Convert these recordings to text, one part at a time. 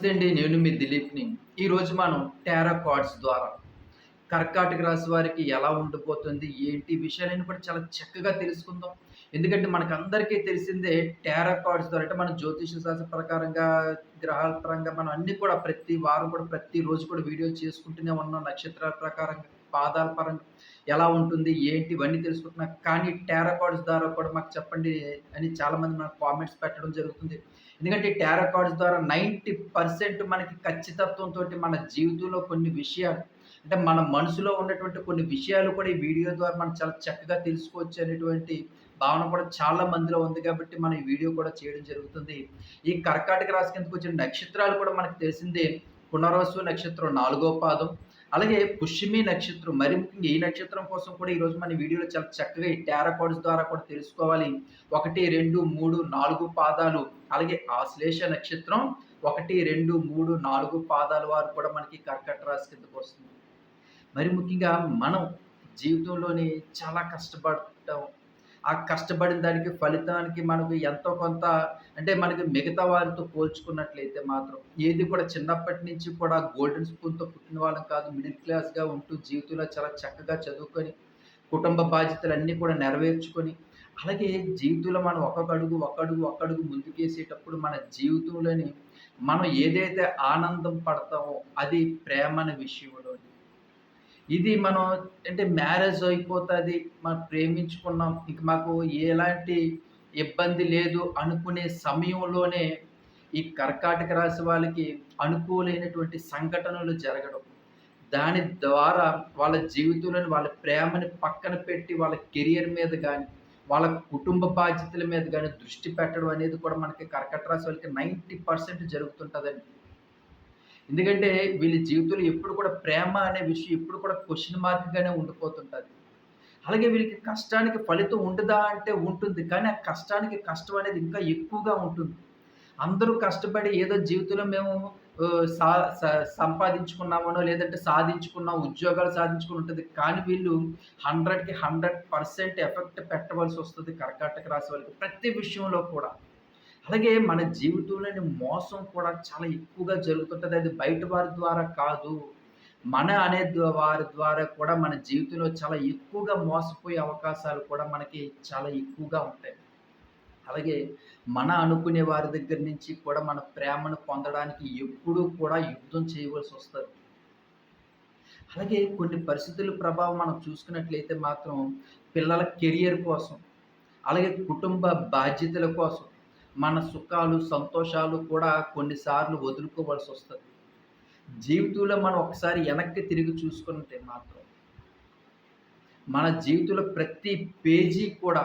నమస్తే అండి నేను మీ దిలీప్ని. ఈరోజు మనం టారో కార్డ్స్ ద్వారా కర్కాటక రాశి వారికి ఎలా ఉండిపోతుంది ఏంటి విషయాలని కూడా చాలా చక్కగా తెలుసుకుందాం. ఎందుకంటే మనకు అందరికీ తెలిసిందే టారో కార్డ్స్ ద్వారా అంటే మన జ్యోతిష శాస్త్ర ప్రకారంగా గ్రహాల పరంగా మనం అన్ని కూడా ప్రతి వారం కూడా ప్రతి రోజు కూడా వీడియో చేసుకుంటూనే ఉన్నాం నక్షత్రాల ప్రకారంగా. పాదాల పరంగా ఎలా ఉంటుంది ఏంటి ఇవన్నీ తెలుసుకుంటున్నాం. కానీ టారా కార్డ్స్ ద్వారా కూడా మాకు చెప్పండి అని చాలామంది మనకు కామెంట్స్ పెట్టడం జరుగుతుంది. ఎందుకంటే టారా కార్డ్స్ ద్వారా నైంటీ పర్సెంట్ మనకి ఖచ్చితత్వంతో మన జీవితంలో కొన్ని విషయాలు అంటే మన మనసులో ఉన్నటువంటి కొన్ని విషయాలు కూడా ఈ వీడియో ద్వారా మనం చాలా చక్కగా తెలుసుకోవచ్చు అనేటువంటి భావన కూడా చాలా మందిలో ఉంది కాబట్టి మనం ఈ వీడియో కూడా చేయడం జరుగుతుంది. ఈ కర్కాటక రాశి కిందకు వచ్చిన నక్షత్రాలు కూడా మనకు తెలిసిందే. పునర్వసు నక్షత్రం నాలుగో పాదం అలాగే పుష్యమి నక్షత్రం మరి ముఖ్యంగా ఈ నక్షత్రం కోసం కూడా ఈరోజు మన వీడియోలో చాలా చక్కగా ఈ టారాకోడ్స్ ద్వారా కూడా తెలుసుకోవాలి. ఒకటి రెండు మూడు నాలుగు పాదాలు. అలాగే ఆశ్లేష నక్షత్రం ఒకటి రెండు మూడు నాలుగు పాదాల వారు కూడా మనకి కర్కట రాశి కిందకు వస్తుంది. మరి ముఖ్యంగా మనం జీవితంలోని చాలా కష్టపడటం ఆ కష్టపడిన దానికి ఫలితానికి మనకు ఎంతో కొంత అంటే మనకి మిగతా వారితో పోల్చుకున్నట్లయితే మాత్రం ఏది కూడా చిన్నప్పటి నుంచి కూడా గోల్డెన్ స్పూన్తో పుట్టిన వాళ్ళం కాదు. మిడిల్ క్లాస్గా ఉంటూ జీవితంలో చాలా చక్కగా చదువుకొని కుటుంబ బాధ్యతలు అన్నీ కూడా నెరవేర్చుకొని అలాగే జీవితంలో మనం ఒక్కొక్కడుగు ఒక్కడుగు ఒక్కడుగు ముందుకేసేటప్పుడు మన జీవితంలోని మనం ఏదైతే ఆనందం పడతామో అది ప్రేమ అనే విషయంలోని ఇది మనం అంటే మ్యారేజ్ అయిపోతుంది మనం ప్రేమించుకున్నాం ఇంక మాకు ఎలాంటి ఇబ్బంది లేదు అనుకునే సమయంలోనే ఈ కర్కాటక రాశి వాళ్ళకి అనుకూలైనటువంటి సంఘటనలు జరగడం. దాని ద్వారా వాళ్ళ జీవితంలోని వాళ్ళ ప్రేమని పక్కన పెట్టి వాళ్ళ కెరియర్ మీద కానీ వాళ్ళ కుటుంబ బాధ్యతల మీద కానీ దృష్టి పెట్టడం అనేది కూడా మనకి కర్కట రాశి వాళ్ళకి నైంటీ పర్సెంట్ జరుగుతుంటుందండి. ఎందుకంటే వీళ్ళ జీవితంలో ఎప్పుడు కూడా ప్రేమ అనే విషయం ఎప్పుడు కూడా క్వశ్చన్ మార్క్గానే ఉండిపోతుంటుంది. అలాగే వీళ్ళకి కష్టానికి ఫలితం ఉండదా అంటే ఉంటుంది కానీ ఆ కష్టానికి కష్టం అనేది ఇంకా ఎక్కువగా ఉంటుంది. అందరూ కష్టపడి ఏదో జీవితంలో మేము సా సంపాదించుకున్నామనో లేదంటే సాధించుకున్నాం ఉద్యోగాలు సాధించుకుని ఉంటుంది కానీ వీళ్ళు హండ్రెడ్కి హండ్రెడ్ పర్సెంట్ ఎఫెక్ట్ పెట్టవలసి వస్తుంది కర్కాటక రాశి వాళ్ళకి ప్రతి విషయంలో కూడా. అలాగే మన జీవితంలోని మోసం కూడా చాలా ఎక్కువగా జరుగుతుంటుంది. అది బయట వారి ద్వారా కాదు. మన అనే వారి ద్వారా కూడా మన జీవితంలో చాలా ఎక్కువగా మోసపోయే అవకాశాలు కూడా మనకి చాలా ఎక్కువగా ఉంటాయి. అలాగే మన అనుకునే వారి దగ్గర నుంచి కూడా మన ప్రేమను పొందడానికి ఎప్పుడూ కూడా యుద్ధం చేయవలసి వస్తుంది. అలాగే కొన్ని పరిస్థితుల ప్రభావం మనం చూసుకున్నట్లయితే మాత్రం పిల్లల కెరియర్ కోసం అలాగే కుటుంబ బాధ్యతల కోసం మన సుఖాలు సంతోషాలు కూడా కొన్నిసార్లు వదులుకోవాల్సి వస్తుంది. జీవితంలో మనం ఒకసారి వెనక్కి తిరిగి చూసుకుంటే మాత్రం మన జీవితంలో ప్రతి పేజీ కూడా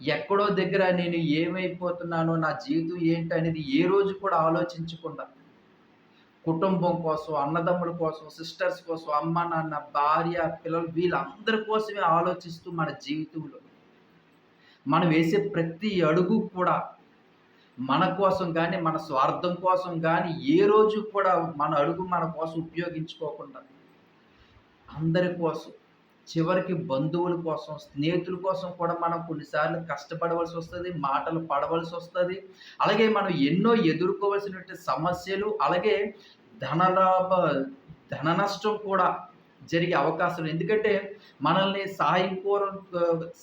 ఎక్కడో దగ్గర నేను ఏమైపోతున్నానో నా జీవితం ఏంటి అనేది ఏ రోజు కూడా ఆలోచించకుండా కుటుంబం కోసం అన్నదమ్ముల కోసం సిస్టర్స్ కోసం అమ్మ నాన్న భార్య పిల్లలు వీళ్ళందరి కోసమే ఆలోచిస్తూ మన జీవితంలో మనం వేసే ప్రతి అడుగు కూడా మన కోసం కానీ మన స్వార్థం కోసం కానీ ఏ రోజు కూడా మన అడుగు మన కోసం ఉపయోగించుకోకుండా అందరి కోసం చివరికి బంధువుల కోసం స్నేహితుల కోసం కూడా మనం కొన్నిసార్లు కష్టపడవలసి వస్తుంది మాటలు పడవలసి వస్తుంది. అలాగే మనం ఎన్నో ఎదుర్కోవలసినటువంటి సమస్యలు అలాగే ధనలాభ ధన నష్టం కూడా జరిగే అవకాశం ఎందుకంటే మనల్ని సాయం కోర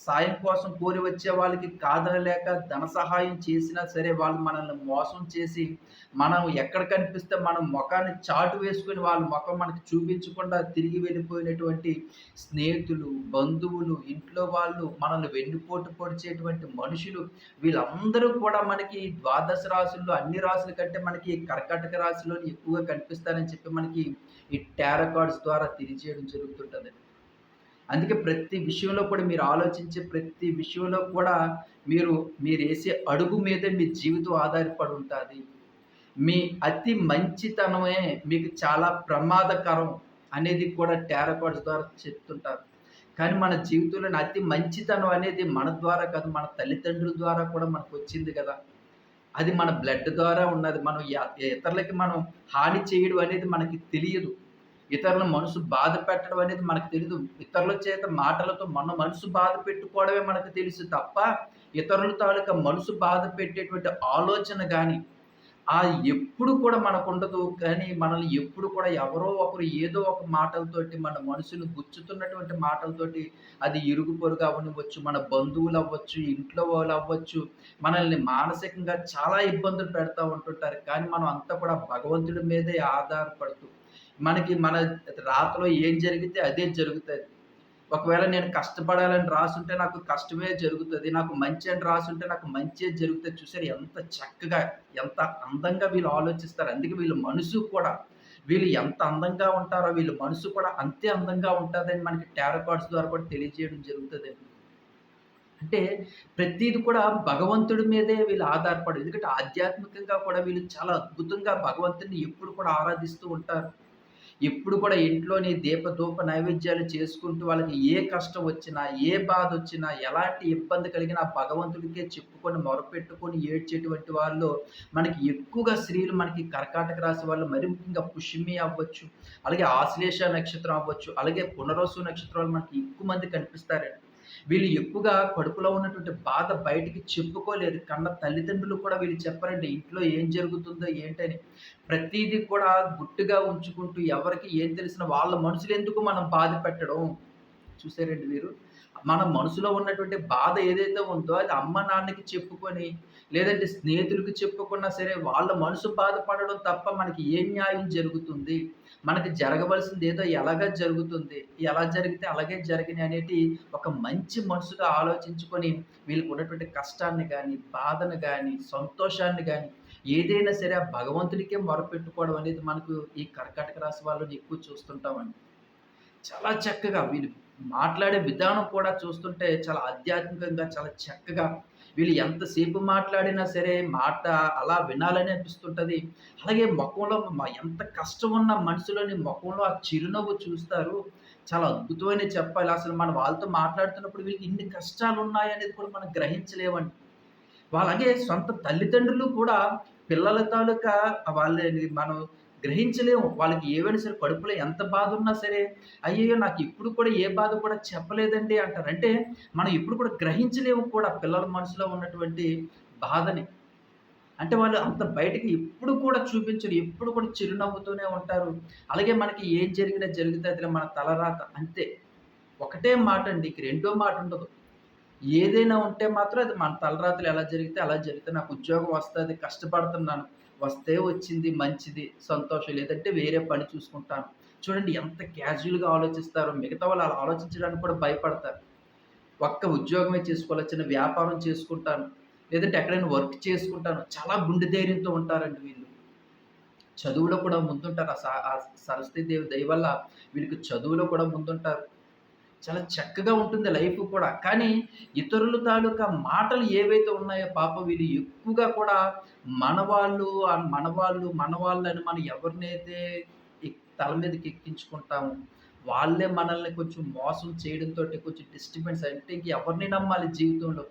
సాయం కోసం కోరి వచ్చే వాళ్ళకి కాదనలేక ధన సహాయం చేసినా సరే వాళ్ళు మనల్ని మోసం చేసి మనం ఎక్కడ కనిపిస్తే మనం ముఖాన్ని చాటు వేసుకుని వాళ్ళ ముఖం మనకి చూపించకుండా తిరిగి వెళ్ళిపోయినటువంటి స్నేహితులు బంధువులు ఇంట్లో వాళ్ళు మనల్ని వెన్నుపోటు పొడిచేటువంటి మనుషులు వీళ్ళందరూ కూడా మనకి ద్వాదశ రాశుల్లో అన్ని రాశుల కంటే మనకి కర్కాటక రాశిలో ఎక్కువగా కనిపిస్తారని చెప్పి మనకి ఈ టారో కార్డ్స్ ద్వారా చేయడం జరుగుతుంటుంది. అందుకే ప్రతి విషయంలో కూడా మీరు ఆలోచించే ప్రతి విషయంలో కూడా మీరు మీరు వేసే అడుగు మీదే మీ జీవితం ఆధారపడి ఉంటుంది. మీ అతి మంచితనమే మీకు చాలా ప్రమాదకరం అనేది కూడా టేరకోడ్స్ ద్వారా చెప్తుంటారు. కానీ మన జీవితంలో అతి మంచితనం అనేది మన ద్వారా కాదు మన తల్లిదండ్రుల ద్వారా కూడా మనకు వచ్చింది కదా. అది మన బ్లడ్ ద్వారా ఉన్నది. మనం ఇతరులకి మనం హాని చేయడం అనేది మనకి తెలియదు. ఇతరుల మనసు బాధ పెట్టడం అనేది మనకు తెలియదు ఇతరుల చేత మాటలతో మన మనసు బాధ పెట్టుకోవడమే మనకు తెలుసు తప్ప ఇతరుల తాలూకా మనసు బాధ పెట్టేటువంటి ఆలోచన కానీ ఆ ఎప్పుడు కూడా మనకు ఉండదు. కానీ మనల్ని ఎప్పుడు కూడా ఎవరో ఒకరు ఏదో ఒక మాటలతోటి మన మనసును గుచ్చుతున్నటువంటి మాటలతోటి అది ఇరుగు పొరుగు అవ్వనివ్వచ్చు, మన బంధువులవ్వచ్చు, ఇంట్లో వాళ్ళు అవ్వచ్చు మనల్ని మానసికంగా చాలా ఇబ్బందులు పెడతా ఉంటుంటారు. కానీ మనం అంతా కూడా భగవంతుడి మీదే ఆధారపడుతూ, మనకి మన రాతలో ఏం జరిగితే అదే జరుగుతుంది. ఒకవేళ నేను కష్టపడాలని రాసుంటే నాకు కష్టమే జరుగుతుంది. నాకు మంచి అని రాసుంటే నాకు మంచే జరుగుతుంది. చూసారు ఎంత చక్కగా, ఎంత అందంగా వీళ్ళు ఆలోచిస్తారు. అందుకే వీళ్ళ మనసు కూడా వీళ్ళు ఎంత అందంగా ఉంటారో వీళ్ళ మనసు కూడా అంతే అందంగా ఉంటుందని మనకి టారో ద్వారా కూడా తెలియజేయడం జరుగుతుంది. అంటే ప్రతిది కూడా భగవంతుడి మీదే వీళ్ళు ఆధారపడి ఎందుకంటే ఆధ్యాత్మికంగా కూడా వీళ్ళు చాలా అద్భుతంగా భగవంతుడిని ఎప్పుడు కూడా ఆరాధిస్తూ ఉంటారు. ఎప్పుడు కూడా ఇంట్లోనే దీపధూప నైవేద్యాలు చేసుకుంటూ వాళ్ళకి ఏ కష్టం వచ్చినా, ఏ బాధ వచ్చినా ఎలాంటి ఇబ్బంది కలిగినా భగవంతుడికే చెప్పుకొని మొరపెట్టుకొని ఏడ్చేటువంటి వాళ్ళు మనకి ఎక్కువగా స్త్రీలు మనకి కర్కాటక రాశి వాళ్ళు మరి ముఖ్యంగా పుష్యమి అవ్వచ్చు, అలాగే ఆశ్లేష నక్షత్రం అవ్వచ్చు, అలాగే పునరోసు నక్షత్రాలు మనకి ఎక్కువ మంది కనిపిస్తారండి. వీళ్ళు ఎక్కువగా కడుపులో ఉన్నటువంటి బాధ బయటికి చెప్పుకోలేదు కన్న తల్లిదండ్రులు కూడా వీళ్ళు చెప్పారండి ఇంట్లో ఏం జరుగుతుందో ఏంటని. ప్రతిదీ కూడా గుట్టుగా ఉంచుకుంటూ ఎవరికి ఏం తెలిసినా వాళ్ళ మనుషులు ఎందుకు మనం బాధ పెట్టడం. చూసారండి మీరు? మన మనసులో ఉన్నటువంటి బాధ ఏదైతే ఉందో అది అమ్మ, నాన్నకి చెప్పుకొని, లేదంటే స్నేహితులకు చెప్పుకున్నా సరే వాళ్ళ మనసు బాధపడడం తప్ప మనకి ఏ న్యాయం జరుగుతుంది? మనకి జరగవలసింది ఏదో ఎలాగ జరుగుతుంది. ఎలా జరిగితే అలాగే జరిగినాయి అనేటి ఒక మంచి మనసుగా ఆలోచించుకొని వీళ్ళకున్నటువంటి కష్టాన్ని కానీ బాధను కానీ సంతోషాన్ని కానీ ఏదైనా సరే ఆ భగవంతుడికే మొరపెట్టుకోవడం అనేది మనకు ఈ కర్కాటక రాశి వాళ్ళని ఎక్కువ చూస్తుంటామండి. చాలా చక్కగా వీళ్ళు మాట్లాడే విధానం కూడా చూస్తుంటే చాలా ఆధ్యాత్మికంగా, చాలా చక్కగా వీళ్ళు ఎంతసేపు మాట్లాడినా సరే మాట అలా వినాలని అనిపిస్తుంటుంది అలాగే మొఖంలో ఎంత కష్టం ఉన్న మనుషులని ముఖంలో ఆ చిరునవ్వు చూస్తారు. చాలా అద్భుతమైన చెప్పాలి. అసలు మనం వాళ్ళతో మాట్లాడుతున్నప్పుడు వీళ్ళకి ఇన్ని కష్టాలున్నాయనేది కూడా మనం గ్రహించలేమండి. అలాగే సొంత తల్లిదండ్రులు కూడా పిల్లల తాలూకా వాళ్ళని మనం గ్రహించలేము. వాళ్ళకి ఏవైనా సరే కడుపులో ఎంత బాధ ఉన్నా సరే, "అయ్యయ్యో! నాకిప్పుడు కూడా ఏ బాధ కూడా చెప్పలేదండి" అంటారు. అంటే మనం ఎప్పుడు కూడా గ్రహించలేము కూడా పిల్లల మనసులో ఉన్నటువంటి బాధని. అంటే వాళ్ళు అంత బయటకి ఎప్పుడు కూడా చూపించరు. ఎప్పుడు కూడా చిరునవ్వుతూనే ఉంటారు. అలాగే మనకి ఏం జరిగినా జరుగుతుంది మన తలరాత అంతే. ఒకటే మాటండి. ఇక రెండో మాట ఉండదు ఏదైనా ఉంటే మాత్రం అది మన తలరాత్రులు ఎలా జరిగితే అలా జరిగితే నాకు ఉద్యోగం వస్తుంది కష్టపడుతున్నాను. వస్తే వచ్చింది మంచిది, సంతోషం. లేదంటే వేరే పని చూసుకుంటాను. చూడండి ఎంత క్యాజువల్‌గా ఆలోచిస్తారో. మిగతా వాళ్ళు అలా ఆలోచించడానికి కూడా భయపడతారు. ఒక్క ఉద్యోగమే చేసుకోవాలి, చిన్న వ్యాపారం చేసుకుంటాను. లేదంటే ఎక్కడైనా వర్క్ చేసుకుంటాను. చాలా గుండె ధైర్యంతో ఉంటారండి వీళ్ళు. చదువులో కూడా ముందుంటారు. ఆ ఆ సరస్వతి దేవి దయ వల్ల వీళ్ళకి చదువులో కూడా ముందుంటారు. చాలా చక్కగా ఉంటుంది లైఫ్ కూడా. కానీ ఇతరుల తాలూకా మాటలు ఏవైతే ఉన్నాయో పాపం వీళ్ళు ఎక్కువగా కూడా మనవాళ్ళు మనవాళ్ళు, మనవాళ్ళని మనం ఎవరినైతే ఎక్ తల మీదకి ఎక్కించుకుంటాము వాళ్ళే మనల్ని కొంచెం మోసం చేయడంతో కొంచెం డిస్టర్బెన్స్ అంటే ఇంక ఎవరిని నమ్మాలి జీవితంలో?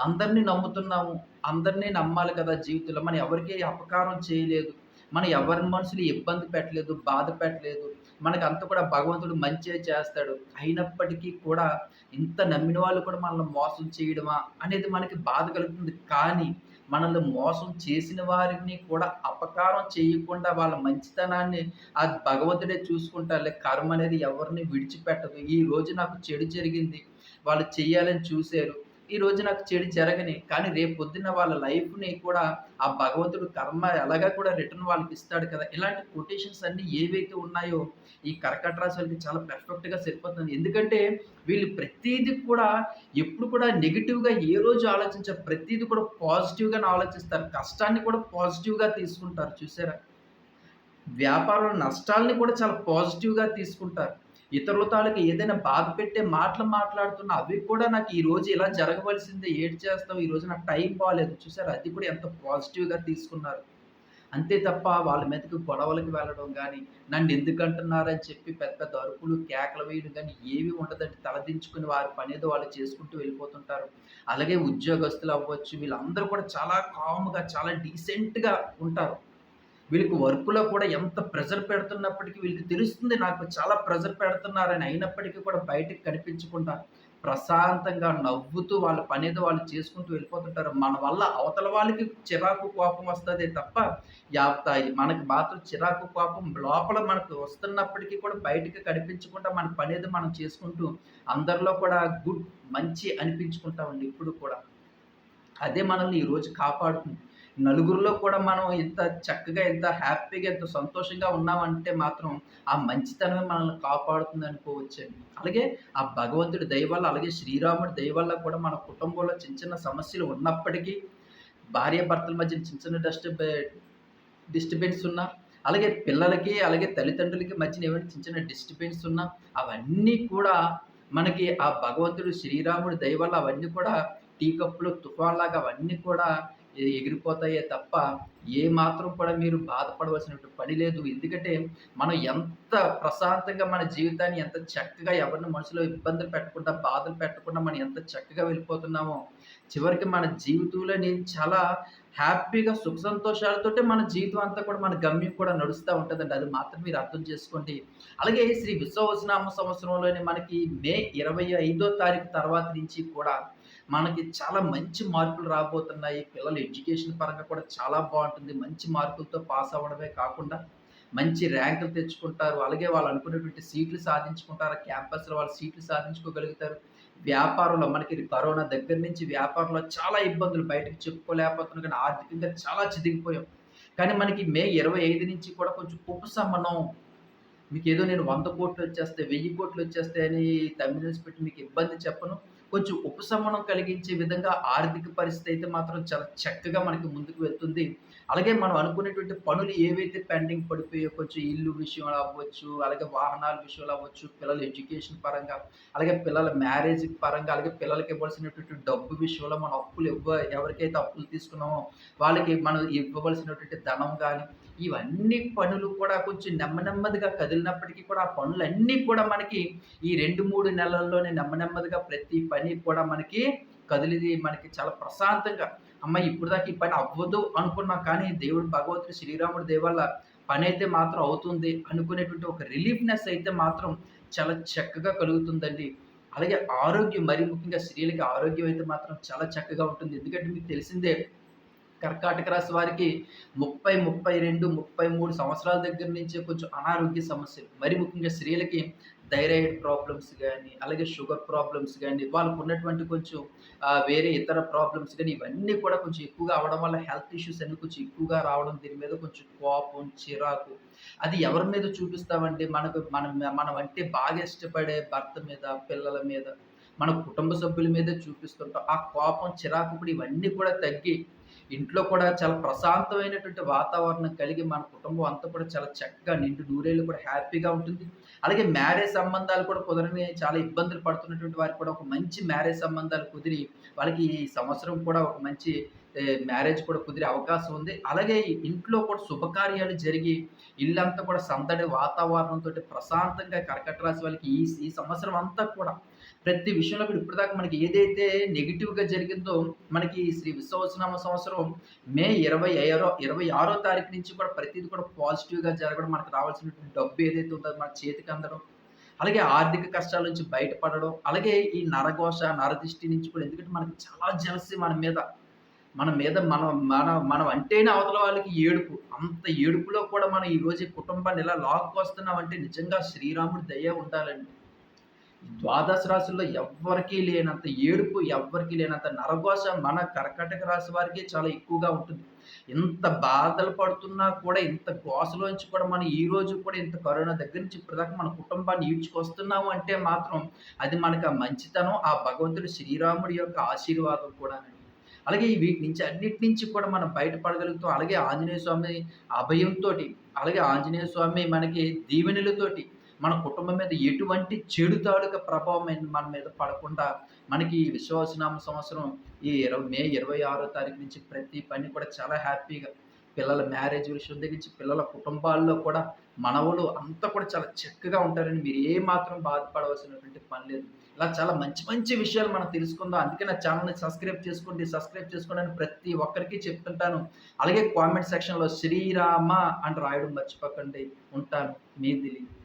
అందరిని నమ్ముతున్నాము. అందరిని నమ్మాలి కదా జీవితంలో. మనం ఎవరికీ అపకారం చేయలేదు. మనం ఎవరి మనసులు ఇబ్బంది పెట్టలేదు, బాధ పెట్టలేదు. మనకంతా కూడా భగవంతుడు మంచిగా చేస్తాడు. అయినప్పటికీ కూడా ఇంత నమ్మిన వాళ్ళు కూడా మనల్ని మోసం చేయడమా అనేది మనకి బాధ కలుగుతుంది. కానీ మనల్ని మోసం చేసిన వారిని కూడా అపకారం చేయకుండా వాళ్ళ మంచితనాన్ని ఆ భగవంతుడే చూసుకుంటారు కర్మ అనేది ఎవరిని విడిచిపెట్టదు. ఈ రోజు నాకు చెడు జరిగింది. వాళ్ళు చేయాలని చూశారు ఈరోజు నాకు చెడు జరగని. కానీ రేపు పొద్దున్న వాళ్ళ లైఫ్‌ని కూడా ఆ భగవంతుడు కర్మ ఎలాగా కూడా రిటర్న్ వాళ్ళకి ఇస్తాడు కదా! ఇలాంటి కొటేషన్స్ అన్నీ ఏవైతే ఉన్నాయో ఈ కర్కాటక రాశి వాళ్ళకి చాలా పెర్ఫెక్ట్గా సరిపోతుంది. ఎందుకంటే వీళ్ళు ప్రతీది కూడా ఎప్పుడు కూడా నెగిటివ్గా ఏ రోజు ఆలోచించారు ప్రతీది కూడా పాజిటివ్‌గానే ఆలోచిస్తారు. కష్టాన్ని కూడా పాజిటివ్‌గా తీసుకుంటారు చూసారా? వ్యాపారంలో నష్టాల్ని కూడా చాలా పాజిటివ్‌గా తీసుకుంటారు. ఇతరుల తాలూకా ఏదైనా బాధ పెట్టే మాటలు మాట్లాడుతున్నా అవి కూడా నాకు ఈరోజు ఇలా జరగవలసిందే ఏటి చేస్తావు ఈ రోజు నాకు టైం బాగాలేదు చూసారు అది కూడా ఎంత పాజిటివ్‌గా తీసుకున్నారు. అంతే తప్ప వాళ్ళ మీదకి గొడవలకి వెళ్ళడం కానీ గానీ, నన్నెందుకంటున్నారని చెప్పి పెద్ద పెద్ద అరుపులు, కేకలు వేయడం కానీ ఏవి ఉండదండి. తలదించుకొని వారి పనేదో వాళ్ళు చేసుకుంటూ వెళ్ళిపోతుంటారు. అలాగే ఉద్యోగస్తులు అవ్వచ్చు, వీళ్ళందరూ కూడా చాలా కామ్‌గా, చాలా డీసెంట్‌గా ఉంటారు. వీళ్ళకి వర్క్‌లో కూడా ఎంత ప్రెజర్ పెడుతున్నప్పటికీ వీళ్ళకి తెలుస్తుంది నాకు చాలా ప్రెజర్ పెడుతున్నారని. అయినప్పటికీ కూడా బయటకు కనిపించకుండా ప్రశాంతంగా నవ్వుతూ వాళ్ళ పనేదో వాళ్ళు చేసుకుంటూ వెళ్ళిపోతుంటారు మన వల్ల అవతల వాళ్ళకి చిరాకు కోపం వస్తుంది తప్ప యాప్తాయి మనకి మాత్రం చిరాకు కోపం లోపల మనకు వస్తున్నప్పటికీ కూడా బయటకు కనిపించకుండా మన పనేది మనం చేసుకుంటూ అందరిలో కూడా గుడ్ మంచి అనిపించుకుంటామండి ఇప్పుడు కూడా అదే మనల్ని ఈరోజు కాపాడుతుంది నలుగురిలో కూడా మనం ఇంత చక్కగా ఎంత హ్యాపీగా ఎంత సంతోషంగా ఉన్నామంటే మాత్రం ఆ మంచితనమే మనల్ని కాపాడుతుంది అనుకోవచ్చండి. అలాగే ఆ భగవంతుడి దయ వల్ల అలాగే శ్రీరాముడి దయ వల్ల కూడా మన కుటుంబంలో చిన్న చిన్న సమస్యలు ఉన్నప్పటికీ భార్య భర్తల మధ్య చిన్న చిన్న డస్ట్ డిస్టర్బెన్స్ ఉన్నా అలాగే పిల్లలకి అలాగే తల్లిదండ్రులకి మధ్యన ఏమైనా చిన్న చిన్న డిస్టర్బెన్స్ ఉన్నా అవన్నీ కూడా మనకి ఆ భగవంతుడు శ్రీరాముడి దయ వల్ల అవన్నీ కూడా టీ కప్పులు తుఫాన్ లాగా అవన్నీ కూడా ఎగిరిపోతాయే తప్ప ఏ మాత్రం కూడా మీరు బాధపడవలసినటువంటి పని లేదు. ఎందుకంటే మనం ఎంత ప్రశాంతంగా మన జీవితాన్ని ఎంత చక్కగా ఎవరిని మనసులో ఇబ్బందులు పెట్టకుండా బాధలు పెట్టకుండా మనం ఎంత చక్కగా వెళ్ళిపోతున్నామో చివరికి మన జీవితంలోని చాలా హ్యాపీగా సుఖ సంతోషాలతోటే మన జీవితం అంతా కూడా మన గమ్యం కూడా నడుస్తూ ఉంటుందండి. అది మాత్రం మీరు అర్థం చేసుకోండి. అలాగే శ్రీ విశ్వవసనామ సంవత్సరంలోని మనకి మే ఇరవై ఐదో తారీఖు తర్వాత నుంచి కూడా మనకి చాలా మంచి మార్కులు రాబోతున్నాయి. పిల్లల ఎడ్యుకేషన్ పరంగా కూడా చాలా బాగుంటుంది. మంచి మార్కులతో పాస్ అవ్వడమే కాకుండా మంచి ర్యాంకులు తెచ్చుకుంటారు. అలాగే వాళ్ళు అనుకునేటువంటి సీట్లు సాధించుకుంటారు. క్యాంపస్లో వాళ్ళు సీట్లు సాధించుకోగలుగుతారు. వ్యాపారంలో మనకి కరోనా దగ్గర నుంచి వ్యాపారంలో చాలా ఇబ్బందులు బయటకు చెప్పుకోలేకపోతున్నాం. కానీ ఆర్థికంగా చాలా చిదిగిపోయాం. కానీ మనకి మే ఇరవై ఐదు నుంచి కూడా కొంచెం ఉపశమనం మీకు ఏదో నేను వంద కోట్లు వచ్చేస్తే వెయ్యి కోట్లు వచ్చేస్తాయని తమిళన్స్ పెట్టి మీకు ఇబ్బంది చెప్పను. కొంచెం ఉపశమనం కలిగించే విధంగా ఆర్థిక పరిస్థితి అయితే మాత్రం చాలా చక్కగా మనకి ముందుకు వెళ్తుంది. అలాగే మనం అనుకునేటువంటి పనులు ఏవైతే పెండింగ్ పడిపోయో కొంచెం ఇల్లు విషయంలో అవ్వచ్చు అలాగే వాహనాల విషయంలో అవ్వచ్చు పిల్లల ఎడ్యుకేషన్ పరంగా అలాగే పిల్లల మ్యారేజ్ పరంగా అలాగే పిల్లలకి ఇవ్వాల్సినటువంటి డబ్బు విషయంలో మనం అప్పులు ఇవ్వ ఎవరికైతే అప్పులు తీసుకున్నామో వాళ్ళకి మనం ఇవ్వవలసినటువంటి ధనం కానీ ఇవన్నీ పనులు కూడా కొంచెం నెమ్మ నెమ్మదిగా కదిలినప్పటికీ కూడా ఆ పనులన్నీ కూడా మనకి ఈ రెండు మూడు నెలల్లోనే నెమ్మ నెమ్మదిగా ప్రతి పని కూడా మనకి కదిలిది. మనకి చాలా ప్రశాంతంగా అమ్మ ఇప్పుడు దాకా ఈ పని అవ్వదు అనుకున్నాం కానీ దేవుడు భగవంతుడు శ్రీరాముడు దేవల్ల పని అయితే మాత్రం అవుతుంది అనుకునేటువంటి ఒక రిలీఫ్నెస్ అయితే మాత్రం చాలా చక్కగా కలుగుతుందండి. అలాగే ఆరోగ్యం మరి ముఖ్యంగా స్త్రీలకి ఆరోగ్యం అయితే మాత్రం చాలా చక్కగా ఉంటుంది. ఎందుకంటే మీకు తెలిసిందే కర్కాటక రాశి వారికి ముప్పై ముప్పై రెండు ముప్పై మూడు సంవత్సరాల దగ్గర నుంచే కొంచెం అనారోగ్య సమస్యలు. మరి ముఖ్యంగా స్త్రీలకి థైరాయిడ్ ప్రాబ్లమ్స్ కానీ అలాగే షుగర్ ప్రాబ్లమ్స్ కానీ వాళ్ళకు ఉన్నటువంటి కొంచెం వేరే ఇతర ప్రాబ్లమ్స్ కానీ ఇవన్నీ కూడా కొంచెం ఎక్కువగా అవడం వల్ల హెల్త్ ఇష్యూస్ అన్ని కొంచెం ఎక్కువగా రావడం దీని మీద కొంచెం కోపం చిరాకు. అది ఎవరి మీద చూపిస్తామంటే మనకు మనం మనం అంటే బాగా ఇష్టపడే భర్త మీద పిల్లల మీద మన కుటుంబ సభ్యుల మీద చూపిస్తుంటాం. ఆ కోపం చిరాకు కూడా ఇవన్నీ కూడా తగ్గి ఇంట్లో కూడా చాలా ప్రశాంతమైనటువంటి వాతావరణం కలిగి మన కుటుంబం అంతా కూడా చాలా చక్కగా నిండు నూరేళ్ళు కూడా హ్యాపీగా ఉంటుంది. అలాగే మ్యారేజ్ సంబంధాలు కూడా కుదరని చాలా ఇబ్బందులు పడుతున్నటువంటి వారికి కూడా ఒక మంచి మ్యారేజ్ సంబంధాలు కుదిరి వాళ్ళకి ఈ సంవత్సరం కూడా ఒక మంచి మ్యారేజ్ కూడా కుదిరే అవకాశం ఉంది. అలాగే ఇంట్లో కూడా శుభకార్యాలు జరిగి ఇల్లంతా కూడా సందడి వాతావరణంతో ప్రశాంతంగా కర్కట రాశి వాళ్ళకి ఈ ఈ సంవత్సరం అంతా కూడా ప్రతి విషయంలో కూడా ఇప్పటిదాకా మనకి ఏదైతే నెగిటివ్గా జరిగిందో మనకి శ్రీ విశ్వవసనామ సంవత్సరం మే ఇరవై ఆరో ఇరవై ఆరో తారీఖు నుంచి కూడా ప్రతిదీ కూడా పాజిటివ్గా జరగడం మనకు రావాల్సినటువంటి డబ్బు ఏదైతే ఉందో మన చేతికి అందడం అలాగే ఆర్థిక కష్టాల నుంచి బయటపడడం అలాగే ఈ నరఘోష నరదిష్టి నుంచి కూడా ఎందుకంటే మనకి చాలా జలసి మన మీద మన మీద మనం మన మనం అంటేనే అవతల వాళ్ళకి ఏడుపు. అంత ఏడుపులో కూడా మనం ఈరోజు కుటుంబాన్ని ఇలా లాక్కు వస్తున్నామంటే నిజంగా శ్రీరాముడి దయ ఉండాలండి. ద్వాదశ రాశుల్లో ఎవ్వరికీ లేనంత ఏడుపు ఎవ్వరికీ లేనంత నరఘోష మన కర్కటక రాశి వారికి చాలా ఎక్కువగా ఉంటుంది. ఇంత బాధలు పడుతున్నా కూడా ఇంత గోసలోంచి కూడా మనం ఈ రోజు కూడా ఇంత కరోనా దగ్గర నుంచి ఇప్పటిదాకా మన కుటుంబాన్ని ఈడ్చుకొస్తున్నాము అంటే మాత్రం అది మనకు ఆ మంచితనం ఆ భగవంతుడు శ్రీరాముడి యొక్క ఆశీర్వాదం కూడా అలాగే ఈ వీటి నుంచి అన్నిటి నుంచి కూడా మనం బయటపడగలుగుతాం. అలాగే ఆంజనేయ స్వామి అభయంతో అలాగే ఆంజనేయ స్వామి మనకి దీవెనలతోటి మన కుటుంబం మీద ఎటువంటి చెడు తాడుక ప్రభావం మన మీద పడకుండా మనకి ఈ విశ్వాసనామ సంవత్సరం ఈ ఇరవై మే ఇరవై ఆరో తారీఖు నుంచి ప్రతి పని కూడా చాలా హ్యాపీగా. పిల్లల మ్యారేజ్ విషయం దగ్గర నుంచి పిల్లల కుటుంబాల్లో కూడా మనవలు అంతా కూడా చాలా చక్కగా ఉంటారని మీరు ఏ మాత్రం బాధపడవలసినటువంటి పని లేదు. ఇలా చాలా మంచి మంచి విషయాలు మనం తెలుసుకుందాం. అందుకే నా ఛానల్ని సబ్స్క్రైబ్ చేసుకోండి సబ్స్క్రైబ్ చేసుకోండి అని ప్రతి ఒక్కరికి చెప్తుంటాను. అలాగే కామెంట్ సెక్షన్లో శ్రీరామ అని రాయడం మర్చిపోకండి. ఉంటాను. మీ దిలీప్.